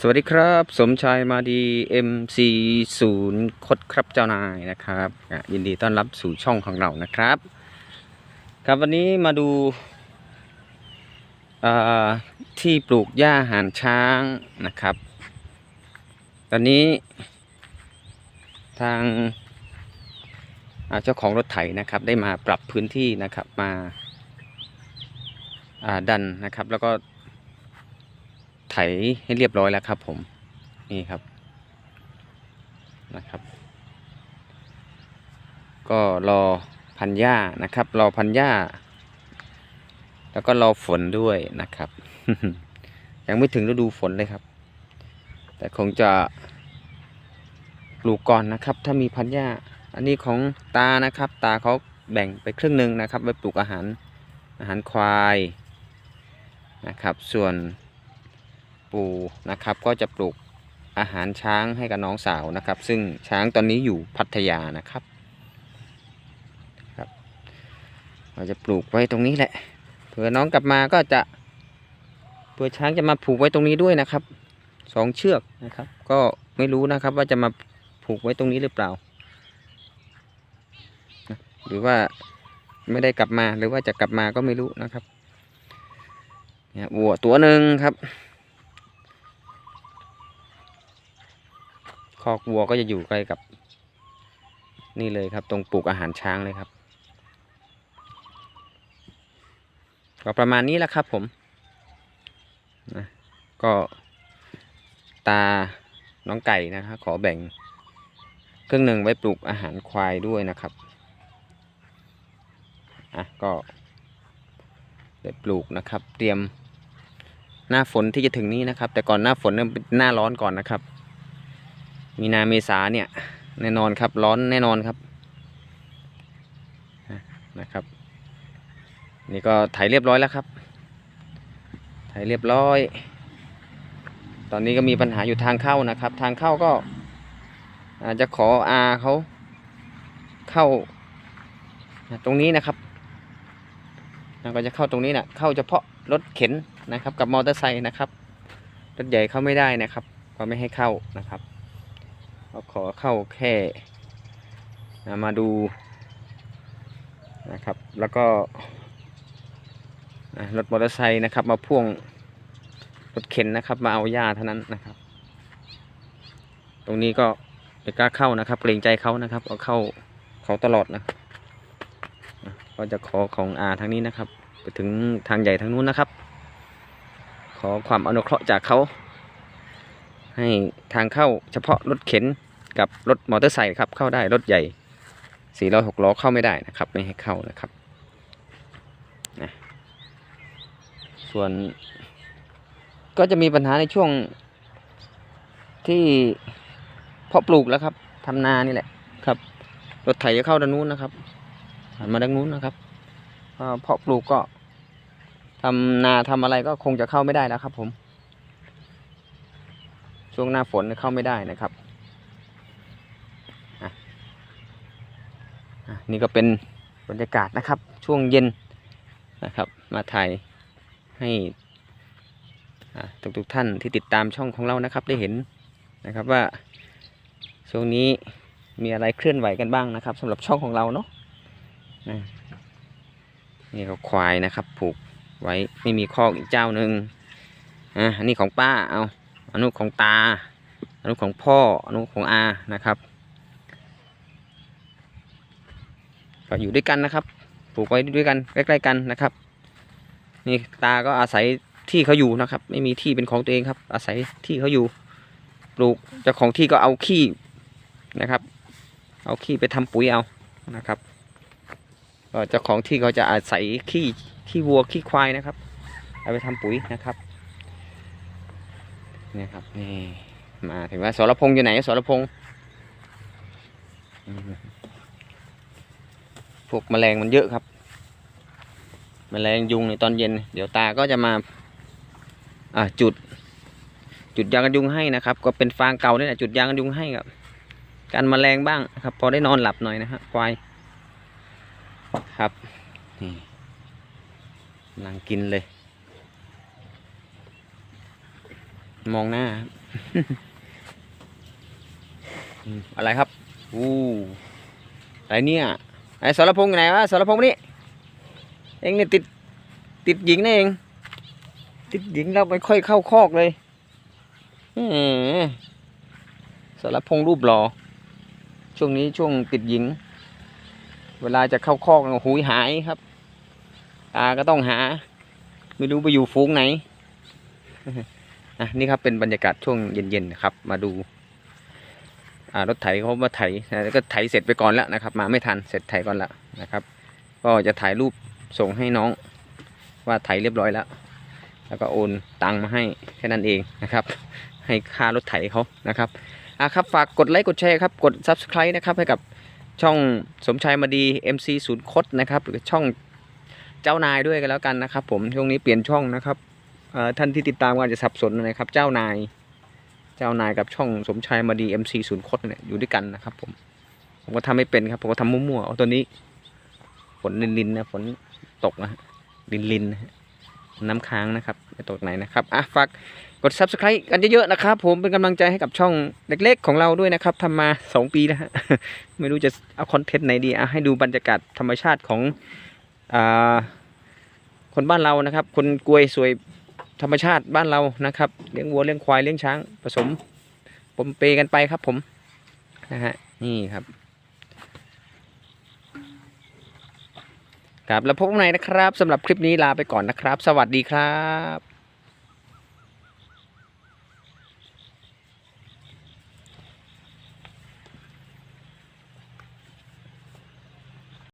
สวัสดีครับ สมชายมาดี MC0 คดครับเจ้านายนะครับยินดีต้อนรับสู่ช่องของเรานะครับ ครับวันนี้มาดูอ่าที่ปลูกหญ้าหารช้างนะครับ ตอนนี้ ทางเจ้าของรถไถนะครับ ได้มาปรับพื้นที่นะครับมาาดันนะครับ แล้วก็ ถให้เรียบร้อยแล้วครับผมนี่ครับนะครับ ก็รอพันหญ้านะครับ รอพันหญ้า แล้วก็รอฝนด้วยนะครับ ยังไม่ถึงฤดูฝนเลยครับ แต่คงจะปลูกก่อนนะครับ ถ้ามีพันหญ้า อันนี้ของตานะครับ ตาเขาแบ่งไปครึ่งหนึ่งนะครับไว้ปลูกอาหารอาหารควายนะครับ ส่วน ปูนะครับ ก็จะปลูกอาหารช้างให้กับน้องสาวนะครับ ซึ่งช้างตอนนี้อยู่พัทยานะครับครับเราจะปลูกไว้ตรงนี้แหละเผื่อน้องกลับมาก็จะเผื่อช้างจะมาผูกไว้ตรงนี้ด้วยนะครับสองเชือกนะครับ ก็ไม่รู้นะครับว่าจะมาผูกไว้ตรงนี้หรือเปล่า หรือว่าไม่ได้กลับมาหรือว่าจะกลับมาก็ไม่รู้นะครับเนี่ยวัวตัวหนึ่งครับ คอกวัวก็จะอยู่ใกล้กับ นี่เลยครับ ตรงปลูกอาหารช้างเลยครับ ก็ประมาณนี้แหละครับผมนะก็ตาน้องไก่นะครับขอแบ่งครึ่งหนึ่งไว้ปลูกอาหารควายด้วยนะครับอะก็ได้ปลูกนะครับ เตรียมหน้าฝนที่จะถึงนี้นะครับ แต่ก่อนหน้าฝนเนี่ยหน้าร้อนก่อนนะครับ มีนาเมษาเนี่ย แน่นอนครับ ร้อนแน่นอนครับนะครับ นี่ก็ไถเรียบร้อยแล้วครับ ไถเรียบร้อย ตอนนี้ก็มีปัญหาอยู่ทางเข้านะครับ ทางเข้าก็ อาจจะขออาเขาเข้า ตรงนี้นะครับแล้วก็จะเข้าตรงนี้นะเข้าเฉพาะรถเข็นนะครับ กับมอเตอร์ไซค์นะครับรถใหญ่เข้าไม่ได้นะครับ ก็ไม่ให้เข้านะครับ เราขอเข้าแค่มาดูนะครับ แล้วก็รถมอเตอร์ไซค์นะครับ มาพ่วงรถเข็นนะครับ มาเอาหญ้าเท่านั้นนะครับ ตรงนี้ก็ไม่กล้าเข้านะครับเกรงใจเขานะครับเอาเข้าเขาตลอดนะก็จะขอของอาทางนี้นะครับ ไปถึงทางใหญ่ทางนู้นนะครับ ขอความอนุเคราะห์จากเขา ให้ทางเข้าเฉพาะรถเข็นกับรถมอเตอร์ไซค์ครับเข้าได้รถใหญ่สี่ล้อหกล้อเข้าไม่ได้นะครับ ไม่ให้เข้านะครับนะส่วนก็จะมีปัญหาในช่วงที่เพาะปลูกแล้วครับทำนานี่แหละครับรถไถจะเข้าด้านนู้นนะครับหันมาด้านนู้นนะครับเพาะปลูกก็ทำนาทำอะไรก็คงจะเข้าไม่ได้แล้วครับผม ช่วงหน้าฝนเข้าไม่ได้นะครับนี่ก็เป็นบรรยากาศนะครับ ช่วงเย็นนะครับ มาถ่ายให้อะทุกๆท่านที่ติดตามช่องของเรานะครับ ได้เห็นนะครับว่าช่วงนี้มีอะไรเคลื่อนไหวกันบ้างนะครับสำหรับช่องของเราเนาะนะนี่ก็ควายนะครับ ผูกไว้ไม่มีคอกอีกเจ้าหนึ่งอะอันนี้ของป้าเอา อนุของตา อนุของพ่อ อนุของอานะครับก็อยู่ด้วยกันนะครับ ปลูกไว้ด้วยกันใกล้ๆกันนะครับ นี่ตาก็อาศัยที่เขาอยู่นะครับ ไม่มีที่เป็นของตัวเองครับ อาศัยที่เขาอยู่ ปลูกเจ้าของที่ก็เอาขี้นะครับ เอาขี้ไปทำปุ๋ยเอานะครับก็เจ้าของที่เขาจะอาศัยขี้ขี้วัวขี้ควายนะครับ เอาไปทำปุ๋ยนะครับ นี่ครับนี่มาถึงว่าสรพงษ์อยู่ไหนสรพงษ์พวกแมลงมันเยอะครับ แมลงยุงในตอนเย็น เดี๋ยวตาก็จะมาอ่าจุด จุดยากันยุงให้นะครับ ก็เป็นฟางเก่านี่แหละจุดยากันยุงให้ครับกันแมลงบ้างครับ พอได้นอนหลับหน่อยนะฮะควายครับนี่กำลังกินเลย มองหน้า อะไรครับอู้อะไรเนี่ยไอ้สรพงษ์อยู่ไหนวะสรพงษ์นี่เองเนี่ยติดติดหญิงนี่เอง ติดหญิงแล้วไม่ค่อยเข้าคอกเลยแหมสรพงรูปหล่อช่วงนี้ช่วงติดหญิง เวลาจะเข้าคอกหูยหายครับตาก็ต้องหา ไม่รู้ไปอยู่ฟูงไหน อะนี่ครับเป็นบรรยากาศช่วงเย็นๆครับ มาดูรถไถเขามาไถนะแล้วก็ไถเสร็จไปก่อนแล้วนะครับ มาไม่ทันเสร็จไถก่อนละนะครับ ก็จะถ่ายรูปส่งให้น้องว่าไถเรียบร้อยแล้ว แล้วก็โอนตังมาให้แค่นั้นเองนะครับ ให้ค่ารถไถเขานะครับอะครับฝากกดไลค์กดแชร์ครับกด subscribe นะครับให้กับช่องสมชายมาดี MC ศูนย์คดนะครับหรือช่องเจ้านายด้วยกันแล้วกันนะครับ ผมช่วงนี้เปลี่ยนช่องนะครับ ท่านที่ติดตามก็อาจจะสับสนนะครับ เจ้านาย เจ้านายกับช่องสมชายมาดี MC ศูนย์คดเนี่ยอยู่ด้วยกันนะครับ ผม ผมก็ทำไม่เป็นครับผมก็ทำมั่วๆเอาตัวนี้ ฝนลินๆนนะฝนตกนะฮะลินนะน้ำค้างนะครับไม่ตกไหนนะครับอะฝากกด subscribe กันเยอะๆนะครับ ผมเป็นกำลังใจให้กับช่องเล็กๆของเราด้วยนะครับทำมา 2 ปีแล้วฮะไม่รู้จะเอาคอนเทนต์ไหนดีอะให้ดูบรรยากาศธรรมชาติของอคนบ้านเรานะครับ คนกวยสวย ธรรมชาติบ้านเรานะครับเลี้ยงวัวเลี้ยงควายเลี้ยงช้างผสมปมเปกันไปครับผมนะฮะนี่ครับครับแล้วพบกันใหม่นะครับสำหรับคลิปนี้ลาไปก่อนนะครับ สวัสดีครับ